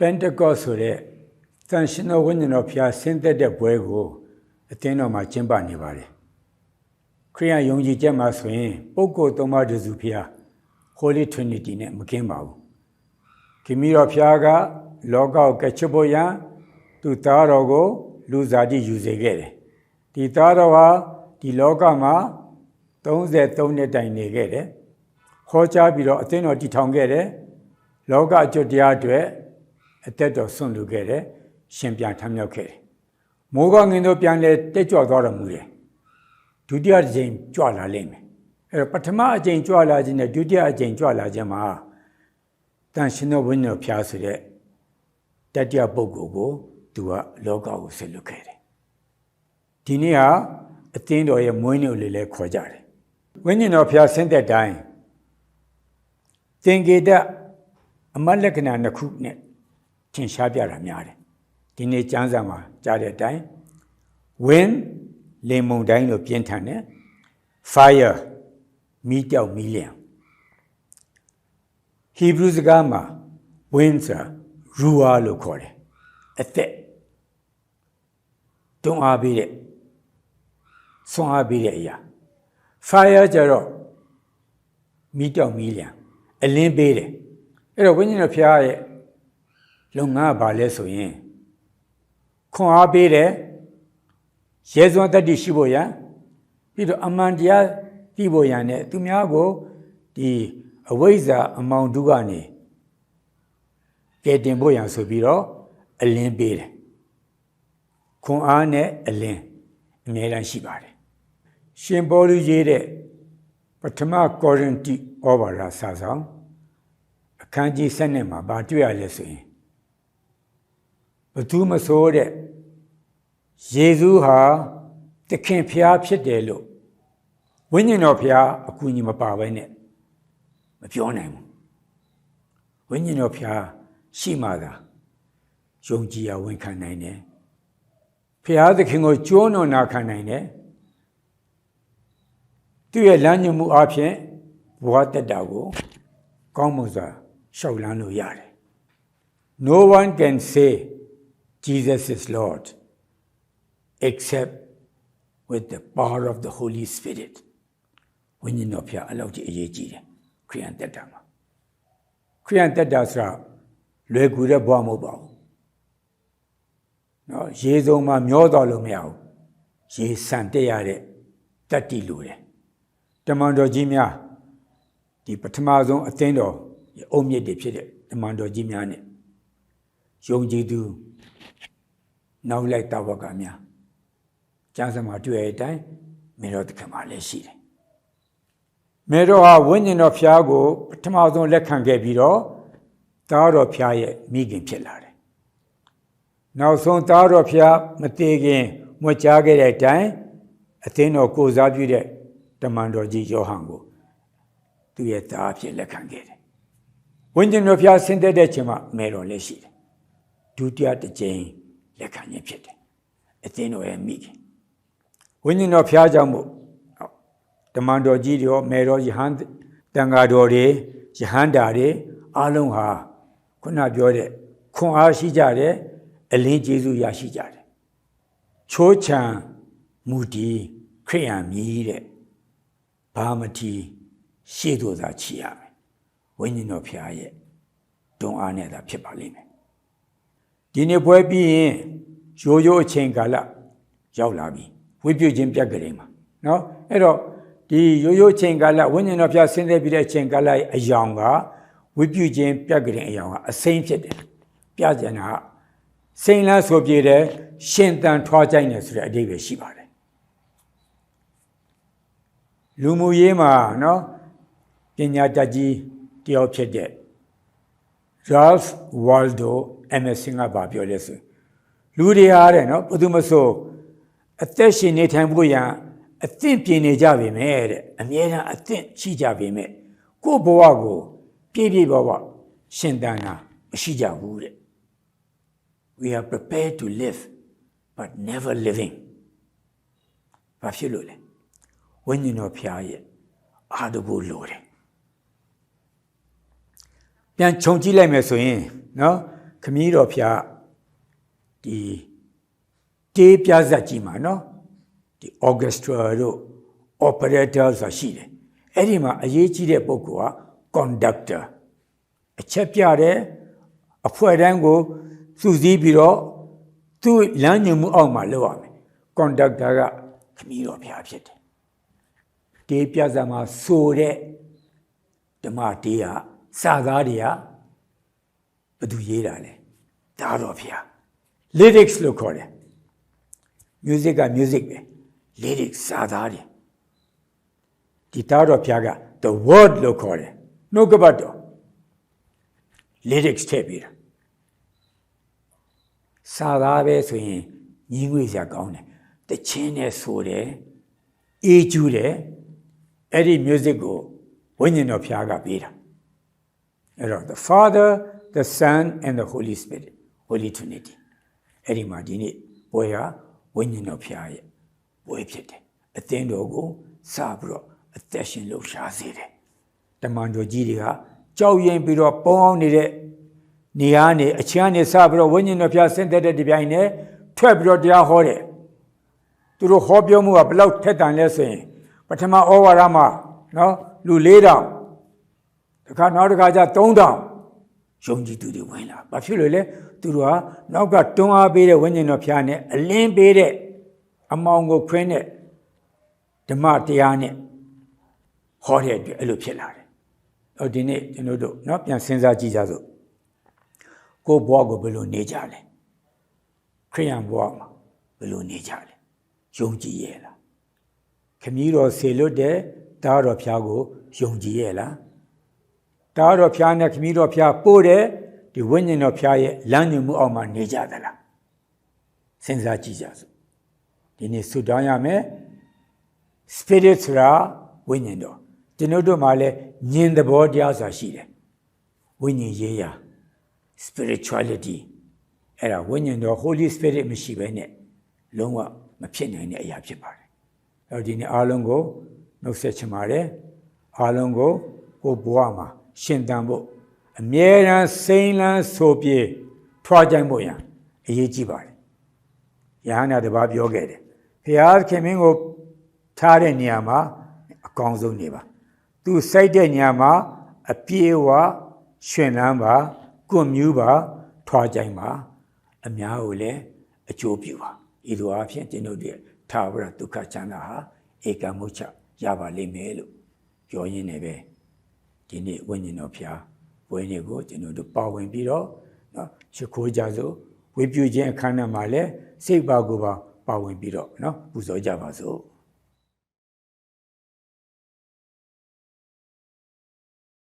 Pentecost ဆိုတဲ့သန်ရှင်တော်ဝိညာဉ်တော်ဖျားဆင်းသက်တဲ့ပွဲကိုအသင်းတော်မှာကျင်းပနေပါတယ်ခရိယန်ယုံကြည်ချက်မှာဆိုရင် ပုဂ္ဂိုလ်သုံးပါးတစုဖျား Holy Trinity နဲ့မကင်းပါဘူးခင်မီတော်ဖျားက လောကကိုကချစ်ဖို့ရန်သူသားတော်ကို လူစားတိယူစေခဲ့တယ်ဒီသားတော်ဟာဒီလောကမှာ33နှစ်တိုင်နေခဲ့တယ်ဟောကြားပြီးတော့အသင်းတော်တည်ထောင်ခဲ့တယ်လောကအကျွတ်တရားအတွက် အသက်တော်ဆွန့်လူခဲ့တယ်ရှင်ပြန်ထမြောက်ခဲ့တယ်မိုးကောင်းငင်တို့ပြန်လဲတက်ကြွသွားတော်မူတယ်ဒုတိယတစ်ကြိမ်ကြွလာလိမ့်မယ်အဲ့တော့ပထမအကြိမ်ကြွလာခြင်းနဲ့ဒုတိယအကြိမ်ကြွလာခြင်းမှာတန်ရှင်တော်ဝိညာဉ်တော်ဖျားဆိုတဲ့တတိယပုဂ္ဂိုလ်ကိုသူကလောကကိုဆက်လွတ်ခဲ့တယ်ဒီနေ့ဟာအသင်းတော်ရဲ့မွေးနေ့လေးလဲခေါ်ကြတယ်ဝိညာဉ်တော်ဖျားဆင်းသက်တိုင်းသင်္ကေတအမတ်လက္ခဏာနှစ်ခုနဲ့ ထင်ရှားပြတာများတယ်ဒီနေ့ကျမ်းစာမှာကြားတဲ့အတိုင်း wind လေမုန်တိုင်းလို့ပြင်းထန်တယ် fire မီးတောက်မီးလျံ Hebrew စကားမှာ wind ဆိုတာ ruah လို့ခေါ်တယ်အသက်တွန်းအားပေးတဲ့ဆွမ်းအားပေးတဲ့အရာ fire ကြတော့မီးတောက်မီးလျံအလင်းပေးတယ်အဲ့တော့ဝိညာဉ်တော်ဖျားရဲ့ လုပ်ငန်းကဘာလဲဆိုရင်ခွန်အားပေးတယ်ရဲစွမ်းတတ္တိရှိဖို့ရန်ပြီးတော့အမှန်တရားသိဖို့ရန်နဲ့သူများကိုဒီအဝိဇ္ဇာအမောင်တုကနေကဲတင်ဖို့ရန်ဆိုပြီးတော့အလင်းပေးတယ်ခွန်အားနဲ့အလင်းအမြဲတမ်းရှိပါတယ်ရှင်ပေါလုရေးတဲ့ပထမကောရိန္တိဩဝါဒစာဆောင်အခန်းကြီး7နဲ့မှာဗာတွေ့ရလဲဆိုရင် ဘသူမဆိုးတဲ့ယေရှုဟာတခင်ဖျားဖြစ်တယ်လို့ဝိညာဉ်တော်ဖျားအကူအညီမပါဘဲနဲ့မပြောနိုင်ဘူးဝိညာဉ်တော်ဖျားရှိမှသာယုံကြည်ရဝန်ခံနိုင်တယ်ဖျားသခင်ကိုကြိုးနှောနာခံနိုင်တယ်သူ့ရဲ့လမ်းညွှန်မှုအပြင်ဘဝတက်တာကိုကောင်းမွန်စွာရှောက်လန်းလို့ရတယ် No one can say Jesus is Lord, except with the power of the Holy Spirit. ဝိညာဉ်တော်ဖျားအလောက်ကြီးအရေးကြီးတယ်ခရိယန်တက်တာမှာခရိယန်တက်တာဆိုတာလွယ်ကူတဲ့ဘဝမဟုတ်ပါဘူး။နော်ရေစုံမှာမျောတော်လို့မရဘူး။ရေဆန်တက်ရတဲ့တတ္တိလိုတယ်။တမန်တော်ကြီးများဒီပထမဆုံးအသင်းတော်အုံမြစ်တွေဖြစ်တဲ့တမန်တော်ကြီးများ ਨੇ ယုံကြည်သူ နောက်လိုက်တာဝကများကျမ်းစာမှာတွေ့ရတဲ့အတိုင်းမေတော်တခင်မှာလည်းရှိတယ်မေတော်ဟာဝိညာဉ်တော်ဖျားကိုပထမဆုံးလက်ခံခဲ့ပြီးတော့သားတော်ဖျားရဲ့မိခင်ဖြစ်လာတယ်နောက်ဆုံးသားတော်ဖျားမတည်ခင်မွကြားခဲ့တဲ့အတိုင်းအသင်းတော်ကိုစားပြုတဲ့တမန်တော်ကြီးယောဟန်ကိုသူ့ရဲ့သားအဖြစ်လက်ခံခဲ့တယ်ဝိညာဉ်တော်ဖျားဆင်းသက်တဲ့ချိန်မှာမေတော်လည်းရှိတယ်ဒုတိယတစ်ကြိမ် လက်ခံခြင်းဖြစ်တယ်အသင်းတော်ရဲ့မိခင်ဝိညာဉ်တော်ဖျားကြောင့်မို့တမန်တော်ကြီးတွေရောမေတော်ယဟန်တန်ဃာတော်တွေယဟန်တာတွေအားလုံးဟာခုနပြောတဲ့ခွန်အားရှိကြတယ်အလင်းကျေးဇူးရရှိကြတယ်ချိုးချံမူတီခရိယံမြည်တဲ့ဘာမတီရှေ့သို့သာချီရမယ်ဝိညာဉ်တော်ဖျားရဲ့တွန်းအားနဲ့သာဖြစ်ပါလိမ့်မယ် ဒီနေ့ပွဲပြီးရင်ရိုးရိုးအချိန်ကာလရောက်လာပြီဝိပ္ပယခြင်းပြက်ကလေးမှာနော်အဲ့တော့ဒီရိုးရိုးအချိန်ကာလဝိညာဉ်တော်ဖျားဆင်းသက်ပြီးတဲ့အချိန်ကာလရဲ့အယောင်ကဝိပ္ပယခြင်းပြက်ကလေးအယောင်ကအစိမ့်ဖြစ်တယ်ပြကြံတာကစိမ့်လားဆိုပြေတယ်ရှင်တန်ထွားကြိုက်တယ်ဆိုတဲ့အဓိပ္ပာယ်ရှိပါတယ်လူမှုရေးမှာနော်ပညာတတ်ကြီးတယောက်ဖြစ်တဲ့ Ralph Waldo Emerson ကပြောလဲဆိုလူတွေအားတဲ့နော်ဘယ်သူမဆိုအသက်ရှင်နေထိုင်ဖို့ရန်အသင့်ပြင်နေကြပေမဲ့တဲ့အမြဲတမ်းအသင့်ရှိကြပေမဲ့ကိုယ့်ဘဝကိုပြည့်ပြည့်ဝဝရှင်သန်တာမရှိကြဘူးတဲ့ we are prepared to live but never living ဘာဖြစ်လို့လဲဝိညာဉ်တော်ဖျားရဲ့အားတဖို့လိုတယ်ပြန်ခြုံကြည့်လိုက်မယ်ဆိုရင်နော် ခမည်းတော်ဖျားဒီတေးပြဇက်ကြီးမှာနော်ဒီ orchestra တို့ operator ဆိုတာရှိတယ်အဲ့ဒီမှာအရေးကြီးတဲ့ပုဂ္ဂိုလ်က conductor အချက်ပြတဲ့အဖွဲ့တန်းကိုစူးစီးပြီးတော့သူ့လမ်းညွှန်မှုအောက်မှာလုပ်ရမယ် conductor ကခမည်းတော်ဖျားဖြစ်တယ်တေးပြဇက်မှာဆိုတဲ့ဓမ္မတေးကစာသားတွေက ဘယ်သူရေးတာလဲဒါတော်ဖျား lyrics လို့ခေါ်တယ် music က music ပဲ lyrics စာသားတွေဒီသားတော်ဖျားက the word လို့ခေါ်တယ်နှုတ်ကပတ်တော် lyrics ထည့်ပြီးတာစာသားပဲဆိုရင်ညီငွေစရာကောင်းတယ်တချင်းနဲ့ဆိုတယ်အေးကျူးတယ်အဲ့ဒီ music ကိုဝိညာဉ်တော်ဖျားကပေးတာအဲ့တော့ the father the son and the holy spirit holy trinity အဲ့ဒီမှာဒီနေ့ပွဲကဝိညာဉ်တော်ဖျားရဲ့ပွဲဖြစ်တယ်အသင်းတော်ကိုစပြီးတော့အသက်ရှင်လှူရှားစေတယ်တမန်တော်ကြီးတွေကကြောက်ရင်ပြီးတော့ပုံအောင်နေတဲ့နေရာနေအချမ်းနေစပြီးတော့ဝိညာဉ်တော်ဖျားဆင်းသက်တဲ့ဒီပြိုင်နဲ့ထွက်ပြီးတော့တရားဟောတယ်သူတို့ဟောပြောမှုကဘလောက်ထက်တန်လဲဆိုရင်ပထမဩဝါဒမှာနော်လူ၄တောင်တခါနောက်တစ်ခါကျ၃တောင် ယုံကြည်သူတွေဝင်လာဘာဖြစ်လို့လဲသူတို့ကနောက်ကတွန်းအားပေးတဲ့ဝိညာဉ်တော်ဖျားနဲ့အလင်းပေးတဲ့အမောင်ကိုခွင်းတဲ့ဓမ္မတရားနဲ့ဟောတဲ့အတွက်အဲ့လိုဖြစ်လာတယ်။ဟောဒီနေ့ကျွန်တော်တို့เนาะပြန်စဉ်းစားကြည့်ကြစို့ကိုယ့်ဘဝကိုဘယ်လိုနေကြလဲခရိယံဘဝမှာဘယ်လိုနေကြလဲယုံကြည်ရဲ့လားခမည်းတော်ဆေလွတ်တဲ့တားတော်ဖျားကိုယုံကြည်ရဲ့လား တားတော်ဖျားနဲ့ခမည်းတော်ဖျားပို့တဲ့ဒီဝိညာဉ်တော်ဖျားရဲ့လမ်းညွှန်မှုအောက်မှာနေကြသလားစဉ်းစားကြည့်ကြစို့ဒီနေ့ဆုတောင်းရမယ် spirit ဆိုတာဝိညာဉ်တော်ကျွန်တော်တို့မှာလည်းဉာဏ်သဘောတရားဆိုတာရှိတယ်ဝိညာဉ်ရေးရာ spirituality အဲ့ဒါဝိညာဉ်တော် holy spirit မရှိဘဲနဲ့လုံးဝမဖြစ်နိုင်တဲ့အရာဖြစ်ပါတယ်အဲ့တော့ဒီနေ့အားလုံးကိုနှုတ်ဆက်ချင်ပါတယ်အားလုံးကိုကိုဘဝမှာ ရှင်သန်ဖို့အမြဲတမ်းစိမ့်လန်းဆိုပြေထွားကြိုင်ဖို့ရန်အရေးကြီးပါတယ်ယဟန္တာတပါးပြောခဲ့တယ်ဖျားခင်မင်းကိုထားတဲ့နေရာမှာအကောင်းဆုံးနေပါသူစိုက်တဲ့နေရာမှာအပြေဝရှင်လန်းပါကွန်မြူးပါထွားကြိုင်ပါအများကိုလည်းအကျိုးပြုပါဤလိုအဖြစ်ကျွန်ုပ်တို့ထာဝရဒုက္ခချမ်းသာဟာဧကမုချရပါလိမ့်မယ်လို့ပြောရင်းနေပဲ ဒီနေ့ဝိညာဉ်တော်ဖျားဝိညာဉ်ကိုကျွန်တော်တို့ပါဝင်ပြီးတော့နော်ရှိခိုးကြစို့ဝေပြုခြင်းအခမ်းအနားမှာလည်းစိတ်ပါကိုယ်ပါပါဝင်ပြီးတော့နော်ပူဇော်ကြပါစို့